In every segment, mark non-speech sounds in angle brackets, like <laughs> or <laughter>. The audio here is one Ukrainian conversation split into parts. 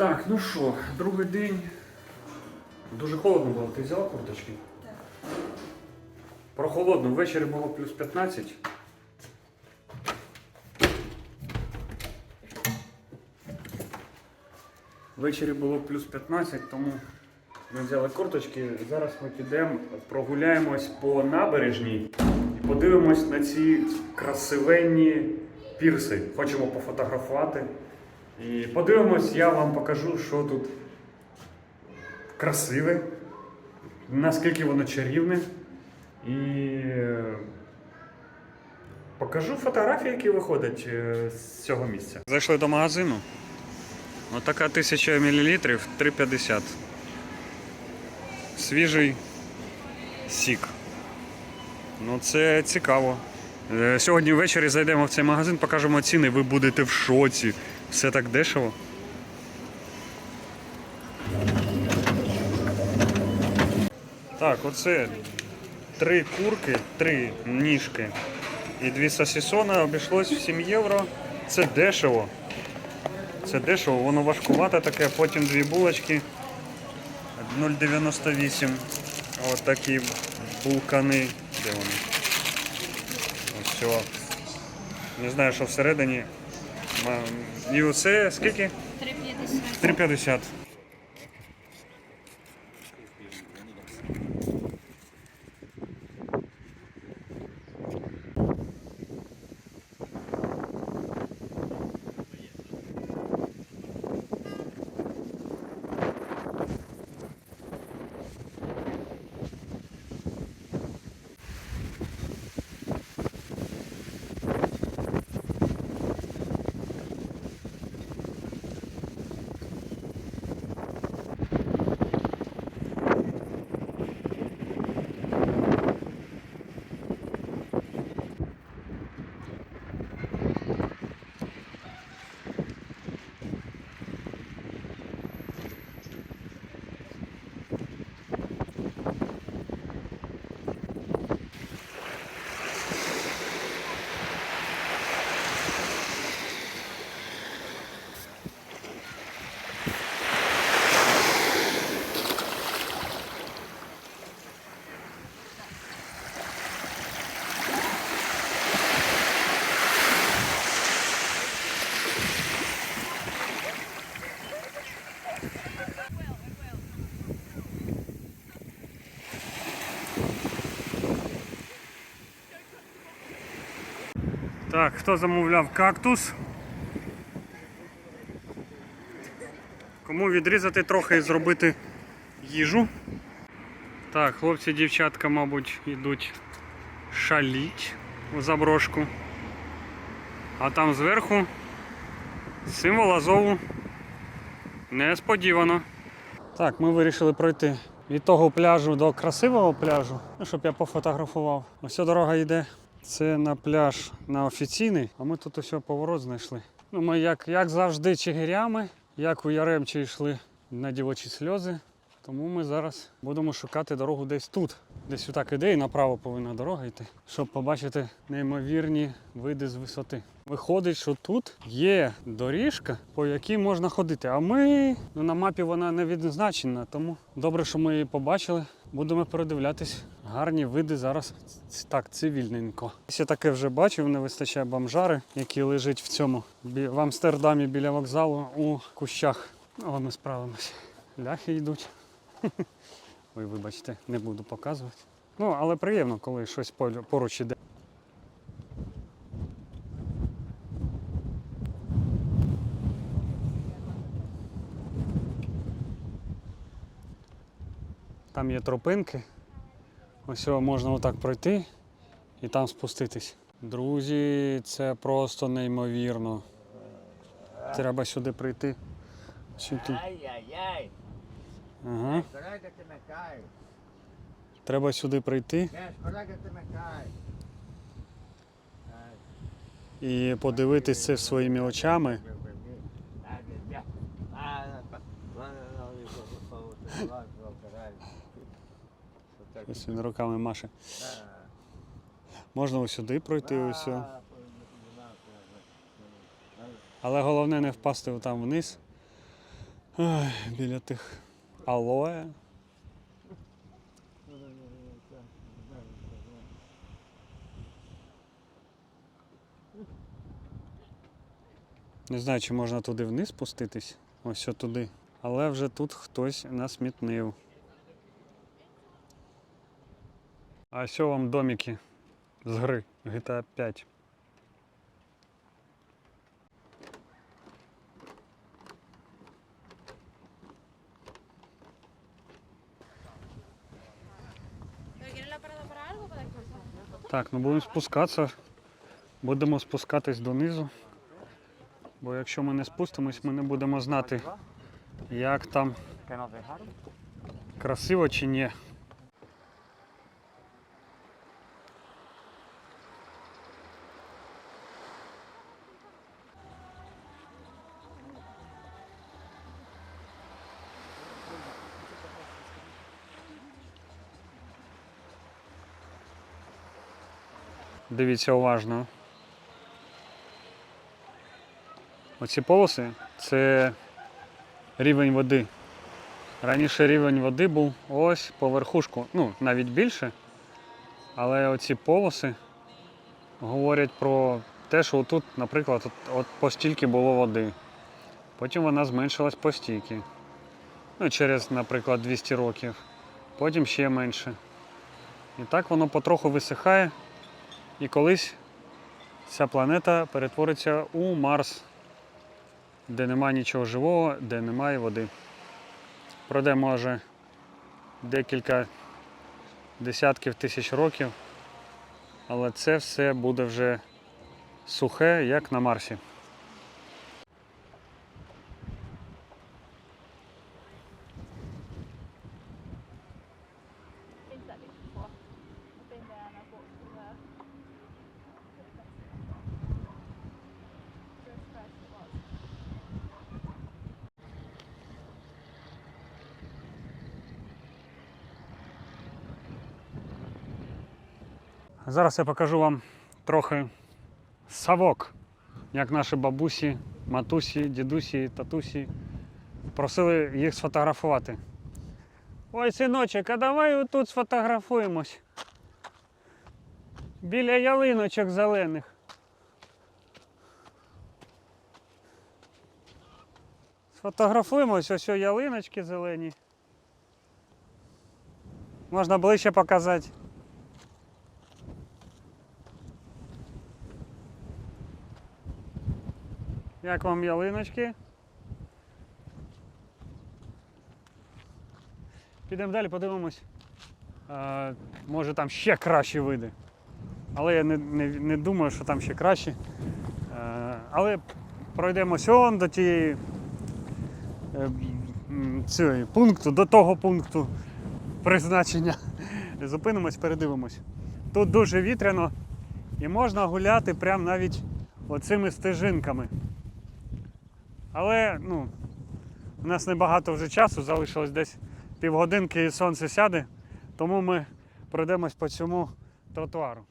Так, ну що, другий день. Дуже холодно було. Ти взяла курточки? Так. Прохолодно, ввечері було плюс 15. Ввечері було плюс 15, тому ми взяли курточки. Зараз ми підемо, прогуляємось по набережній і подивимось на ці красивенні пірси. Хочемо пофотографувати. І подивимось, я вам покажу, що тут красиве, наскільки воно чарівне. І е, покажу фотографії, які виходять е, з цього місця. Зайшли до магазину. Отака 1000 мл 3,50. Свіжий сік. Ну це цікаво. Е, Сьогодні ввечері зайдемо в цей магазин, покажемо ціни, ви будете в шоці. Все так дешево. Так, оце три курки, три ніжки і дві сосісони обійшлось в 7 євро. Це дешево. Це дешево, воно важкувате таке, потім дві булочки 0,98. Ось такі булкани. Де вони? Ось. Не знаю, що всередині. І оце скільки? 3,50. 3,50. Так, хто замовляв кактус? Кому відрізати трохи і зробити їжу? Так, хлопці, дівчатка, мабуть, йдуть шаліть у заброшку. А там зверху символ Азову. Несподівано. Так, ми вирішили пройти від того пляжу до красивого пляжу, ну, щоб я пофотографував. Ось дорога йде. Це на пляж на офіційний, а ми тут ось поворот знайшли. Ну, ми як, як завжди чигирями, як у Яремчі йшли на дівочі сльози. Тому ми зараз будемо шукати дорогу десь тут. Десь отак іде і направо повинна дорога йти, щоб побачити неймовірні види з висоти. Виходить, що тут є доріжка, по якій можна ходити. А ми ну, на мапі вона не відзначена, тому добре, що ми її побачили. Будемо передивлятись. Гарні види зараз так цивільненько. Я таке вже бачив, не вистачає бомжари, які лежать в цьому в Амстердамі біля вокзалу у кущах. Але ми справимося. Ляхи йдуть. <laughs> Ой, вибачте, не буду показувати. Ну, але приємно, коли щось поруч іде. Там є тропинки. Ось можна отак пройти і там спуститись. Друзі, це просто неймовірно. Треба сюди прийти. Сюди. Ага. Треба сюди прийти і подивитись це своїми очами. Ось він руками маше. Можна сюди пройти, ось. Але головне не впасти там вниз. Ой, біля тих алоє. Не знаю, чи можна туди вниз спуститись, ось туди. Але вже тут хтось насмітнив. А що вам домики з гри GTA 5? Так, ну будемо спускатися. Будемо спускатись донизу. Бо якщо ми не спустимось, ми не будемо знати, як там красиво чи ні. Дивіться уважно. Оці полоси це рівень води. Раніше рівень води був ось по верхушку, ну навіть більше. Але оці полоси говорять про те, що отут, наприклад, от, от по стільки було води. Потім вона зменшилась по. Ну, через, наприклад, 200 років. Потім ще менше. І так воно потроху висихає. І колись ця планета перетвориться у Марс, де немає нічого живого, де немає води. Пройде може декілька десятків тисяч років, але це все буде вже сухе, як на Марсі. Зараз я покажу вам трохи савок, як наші бабусі, матусі, дідусі, татусі просили їх сфотографувати. Ой, синочок, а давай тут сфотографуємось. Біля ялиночок зелених. Сфотографуємось, ось ялиночки зелені. Можна ближче показати. Як вам ялиночки? Підемо далі, подивимось. Е, може там ще кращі види. Але я не, не, не думаю, що там ще кращі. Е, але пройдемось он до тієї е, цієї пункту, до того пункту призначення. Зупинимось, передивимось. Тут дуже вітряно і можна гуляти прямо навіть оцими стежинками. Але ну, у нас небагато вже часу, залишилось десь півгодинки і сонце сяде, тому ми пройдемось по цьому тротуару.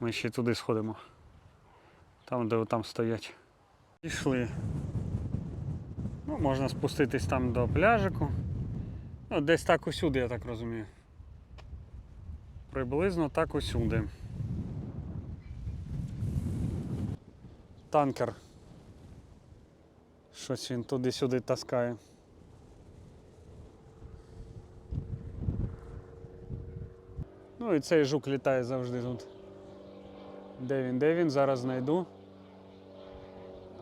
Ми ще туди сходимо. Там, де там стоять. Пішли. Ну, можна спуститись там до пляжику. Ну, десь так усюди, я так розумію. Приблизно так усюди. Танкер. Щось він туди-сюди таскає. Ну і цей жук літає завжди тут. Де він? Де він? Зараз знайду.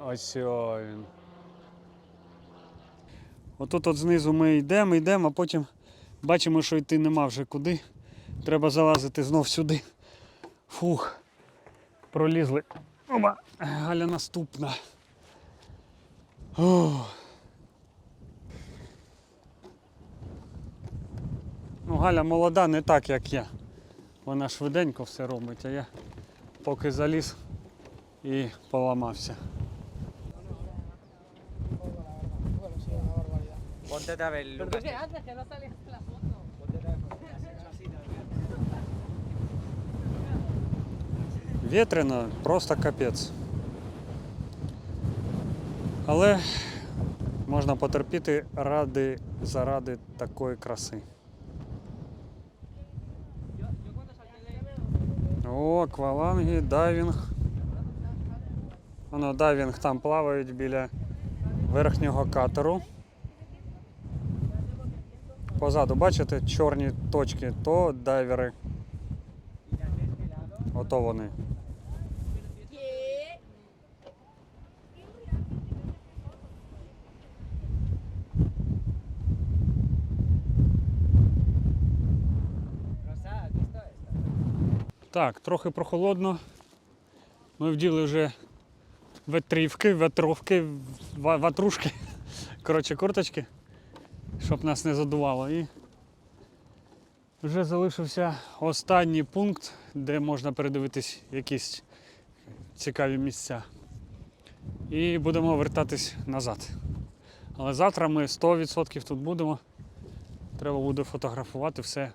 Ось він. Отут от знизу ми йдемо, йдемо, а потім бачимо, що йти нема вже куди. Треба залазити знов сюди. Фух. Пролізли. Оба, Галя наступна. Ох. Ну, Галя молода, не так, як я. Вона швиденько все робить, а я поки заліз і поламався. Ponte a ver, Ветрено, просто капець. Але можна потерпіти ради заради такої краси. О, акваланги, дайвінг. Воно дайвінг там плавають біля верхнього катеру. Позаду, бачите, чорні точки, то дайвери. Ото вони. Так, трохи прохолодно. Ми вділи вже ветрівки, ветровки, ватрушки. <laughs> Коротше, курточки, щоб нас не задувало. І вже залишився останній пункт, де можна передивитись якісь цікаві місця. І будемо вертатись назад. Але завтра ми 100% тут будемо. Треба буде фотографувати все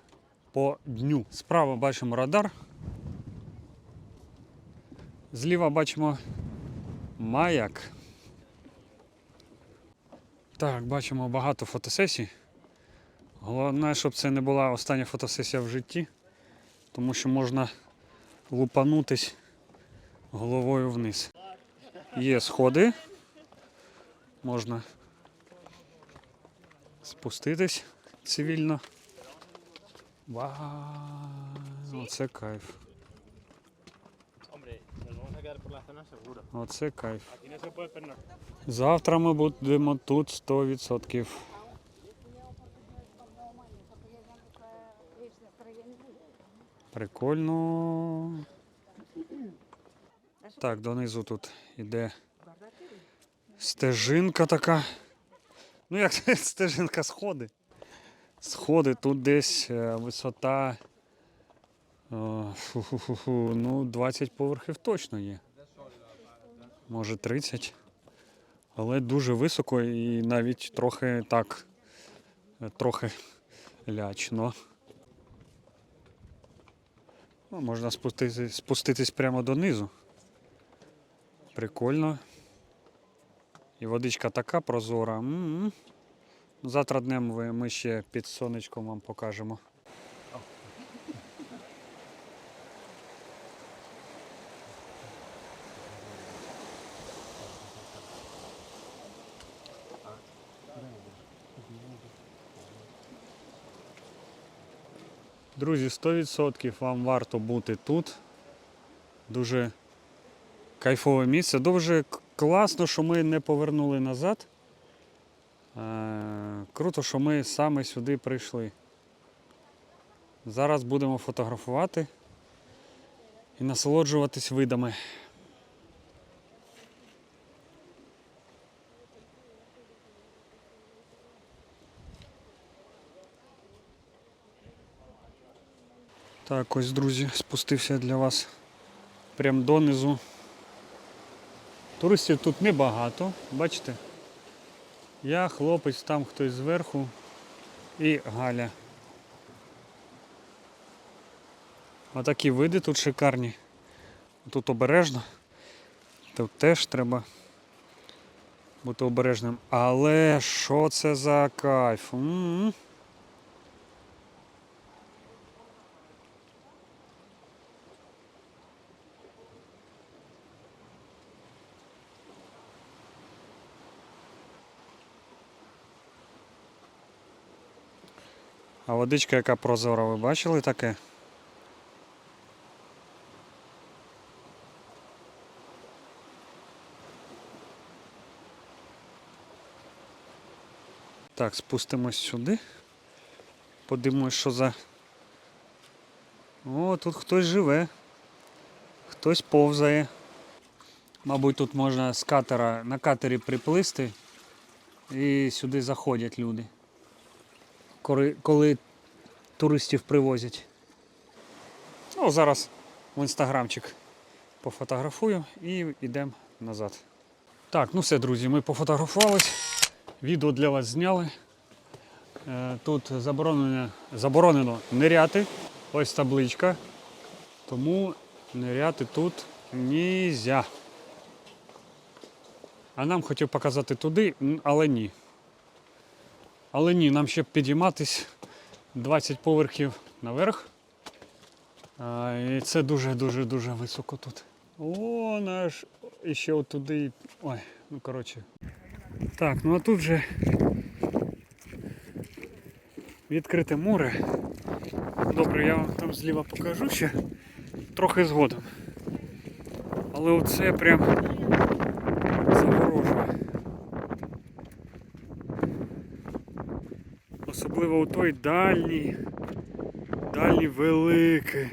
по дню. Справа бачимо радар. Зліва бачимо маяк. Так, бачимо багато фотосесій. Головне, щоб це не була остання фотосесія в житті, тому що можна лупанутись головою вниз. Є сходи. Можна спуститись цивільно. Вау, оце кайф. Por la zona seguro. Оце кайф. Aquí no se puede perder. Завтра ми будемо тут 100%. Прикольно. Так, донизу тут іде стежинка така. Ну як <laughs> стежинка сходи? Сходи тут десь е, висота. Фу-фу-фу-фу, <laughs> ну 20 поверхів точно є. Може 30. Але дуже високо і навіть трохи так, е, трохи лячно. Ну, можна спуститись, спуститись прямо донизу. Прикольно. І водичка така прозора. М-м. Ну, Завтра днем ми ще під сонечком вам покажемо. Друзі, 100% вам варто бути тут. Дуже кайфове місце. Дуже класно, що ми не повернули назад. Е, Круто, що ми саме сюди прийшли. Зараз будемо фотографувати і насолоджуватись видами. Так, ось, друзі, спустився для вас прям донизу. Туристів тут небагато, бачите? Я, хлопець, там хтось зверху і Галя. Отакі види тут шикарні. Тут обережно. Тут теж треба бути обережним. Але що це за кайф? М-м. А водичка яка прозора, ви бачили таке? Так, спустимось сюди. Подивимось, що за. О, тут хтось живе. Хтось повзає. Мабуть, тут можна з катера на катері приплисти і сюди заходять люди коли, коли туристів привозять. Ну, зараз в інстаграмчик пофотографую і йдемо назад. Так, ну все, друзі, ми пофотографувались. Відео для вас зняли. Е, Тут заборонено, заборонено ниряти. Ось табличка. Тому ниряти тут нельзя. А нам хотів показати туди, але ні. Але ні, нам ще підійматись 20 поверхів наверх. А, і це дуже-дуже дуже високо тут. О, наш. І ще отуди. Ой, ну коротше. Так, ну а тут вже відкрите море. Добре, я вам там зліва покажу ще трохи згодом. Але оце прям Особливо у той дальній, дальній великий,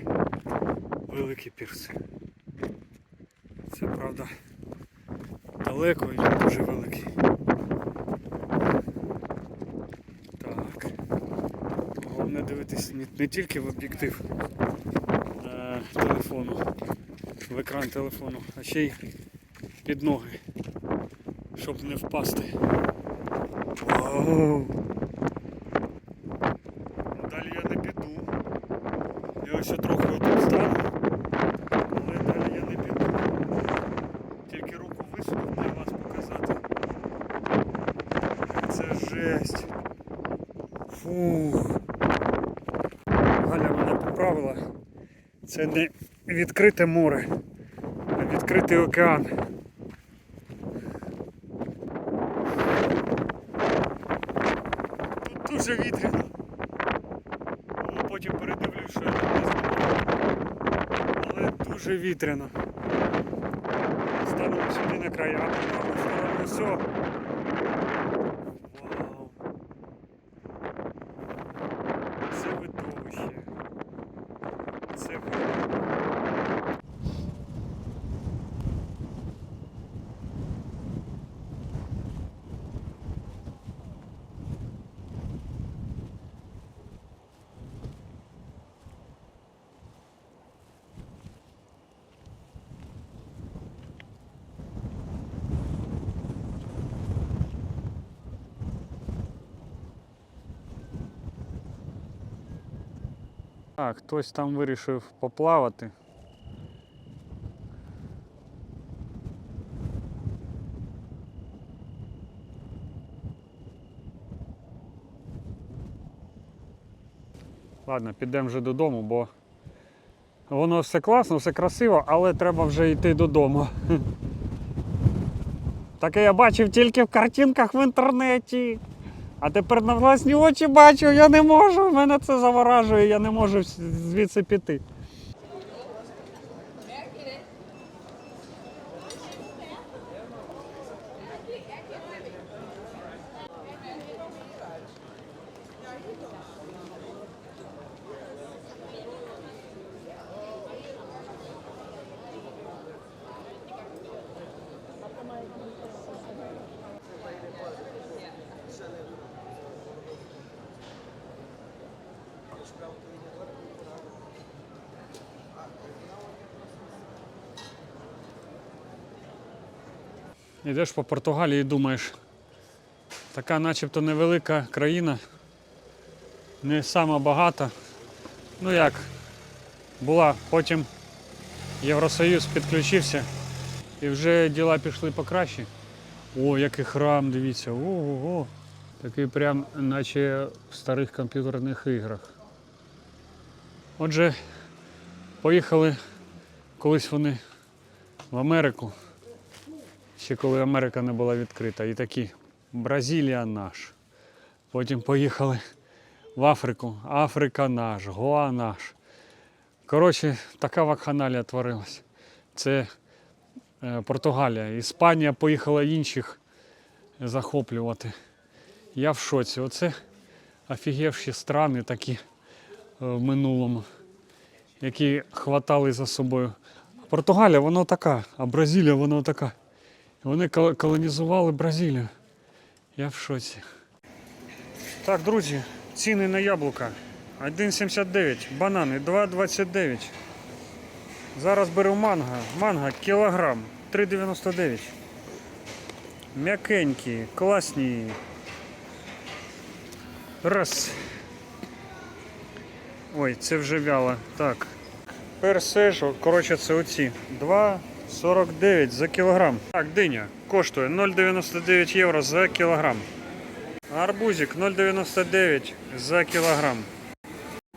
великий пірс. Це правда далеко і дуже великий. Так. Головне дивитись не, не тільки в об'єктив е, телефону, в екран телефону, а ще й під ноги, щоб не впасти. Вау! Ну, Далі я не піду. Я ще трохи отут стану, але далі я не піду. Тільки руку висунув для вас показати. Це жесть. Фух. Галя мене поправила. Це не відкрите море, а відкритий океан. Тут дуже вітряно. Ну, Потім передивлюсь, що я тут не знімав. Але дуже вітряно. Станемо сюди на край, а все. Вау. Це видовище. Це видовище. Так, хтось там вирішив поплавати. Ладно, підемо вже додому, бо воно все класно, все красиво, але треба вже йти додому. <laughs> Таке я бачив тільки в картинках в інтернеті. А тепер на власні очі бачу, я не можу, мене це заворажує, я не можу звідси піти. Йдеш по Португалії і думаєш, така начебто невелика країна, не сама багата. Ну як, була, потім Євросоюз підключився і вже діла пішли покраще. О, який храм, дивіться, ого. Такий прям, наче в старих комп'ютерних іграх. Отже, поїхали колись вони в Америку ще коли Америка не була відкрита. І такі Бразилія наш. Потім поїхали в Африку. Африка наш, Гоа наш. Коротше, така вакханалія творилась. Це е, Португалія. Іспанія поїхала інших захоплювати. Я в шоці. Оце офігевші страни такі е, в минулому, які хватали за собою. Португалія, воно така, а Бразилія, воно така. Вони колонізували Бразилію. Я в шоці. Так, друзі, ціни на яблука. 1,79, банани 2,29. Зараз беру манго. Манго кілограм 3,99. М'якенькі, класні. Раз. Ой, це вже вяло. Так. Персежо, коротше, це оці. 2,49 за кілограм. Так, диня. коштує 0,99 євро за кілограм. Арбузик 0,99 за кілограм.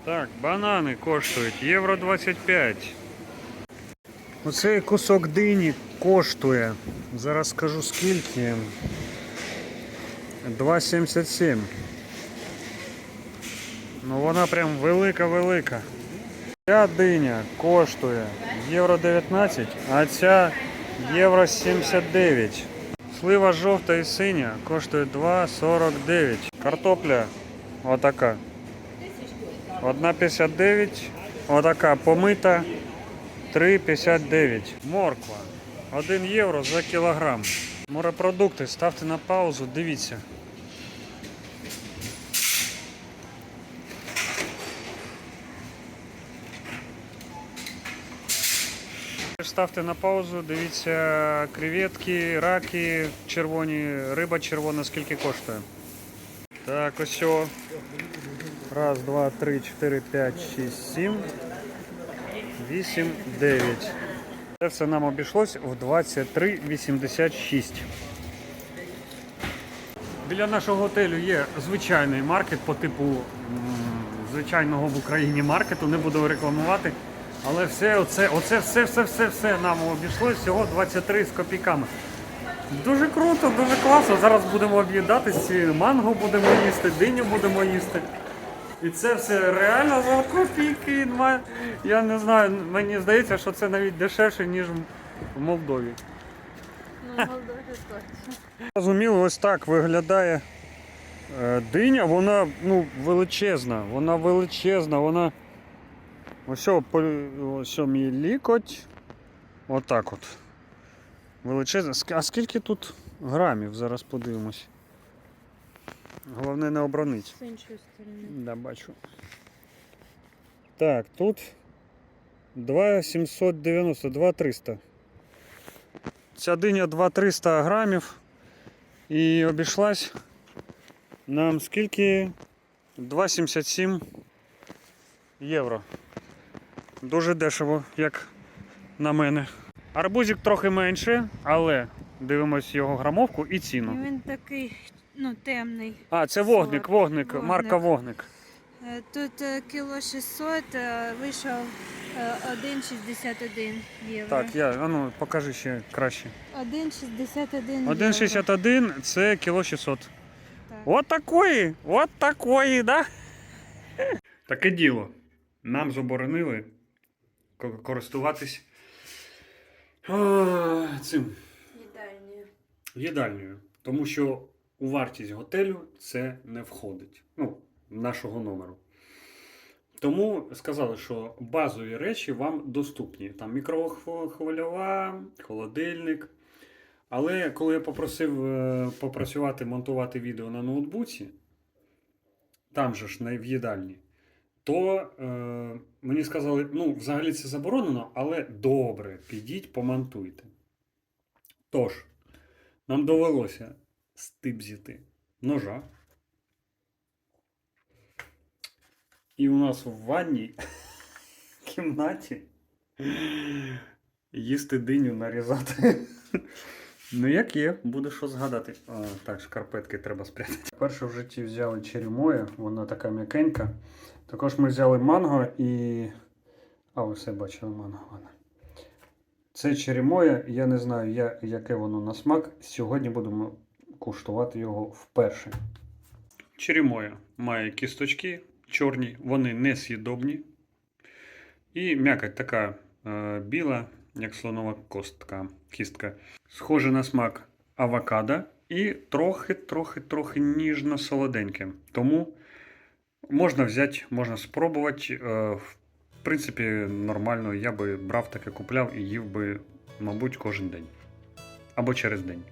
Так, банани коштують євро 25. Оцей кусок дині коштує. Зараз скажу скільки. 2,77. Ну вона прям велика-велика. Ця диня коштує євро 19, а ця євро 79. Слива жовта і синя коштує 2,49. Картопля отака. 1,59. Отака помита 3,59. Морква 1 євро за кілограм. Морепродукти ставте на паузу, дивіться. Ставте на паузу, дивіться креветки, раки червоні, риба червона, скільки коштує. Так, ось. о. Раз, два, три, чотири, п'ять, шість, сім. Вісім, дев'ять. Це все нам обійшлось в 23,86. Біля нашого готелю є звичайний маркет по типу звичайного в Україні маркету. Не буду рекламувати. Але все, оце, оце все, все, все, все нам обійшлось всього 23 з копійками. Дуже круто, дуже класно. Зараз будемо об'їдатись, манго будемо їсти, диню будемо їсти. І це все реально за копійки. Я не знаю, мені здається, що це навіть дешевше, ніж в Молдові. Ну, Молдові точно. Зрозуміло, ось так виглядає е, диня. Вона ну, величезна. Вона величезна, вона. Ось, ось мій лікоть. Отак от. Величезна. А скільки тут грамів? Зараз подивимось. Головне не обронить. З іншої сторони. Да, бачу. Так, тут 2,790, 2,300. Ця диня 2,300 грамів. І обійшлась нам скільки? 2,77 євро. Дуже дешево, як на мене. Арбузик трохи менше, але дивимось його грамовку і ціну. Він такий, ну, темний. А, це вогник, вогник, Вогник. марка вогник. Е, Тут е, кіло 600, е, вийшов е, 1,61 євро. Так, я, а ну, покажи ще краще. 1,61 євро. 1,61 це кіло 600. Так. От такої, от такої, да? Таке діло. Нам заборонили користуватись а, цим Їдальні. їдальнею. Тому що у вартість готелю це не входить. Ну, нашого номеру. Тому сказали, що базові речі вам доступні. Там мікрохвильова, холодильник. Але коли я попросив е, попрацювати, монтувати відео на ноутбуці, там же ж не в їдальні, то е, мені сказали, ну, взагалі це заборонено, але добре, підіть, помонтуйте. Тож, нам довелося стибзіти ножа. І у нас в ванній <laughs> кімнаті їсти диню нарізати. Ну, як є, буде що згадати. А, так, шкарпетки треба спрятати. Перше в житті взяли черемоя, вона така м'якенька. Також ми взяли манго і. А, ви все бачили манго. Вона. Це черемоя, я не знаю, я, яке воно на смак. Сьогодні будемо куштувати його вперше. Черемоя має кісточки чорні, вони не з'їдобні. І м'якоть така е, біла, як слонова костка, кістка. Схоже на смак авокадо і трохи, трохи, трохи ніжно-солоденьке. Тому можна взяти, можна спробувати. Е, в принципі, нормально, я би брав таке, купляв і їв би, мабуть, кожен день. Або через день.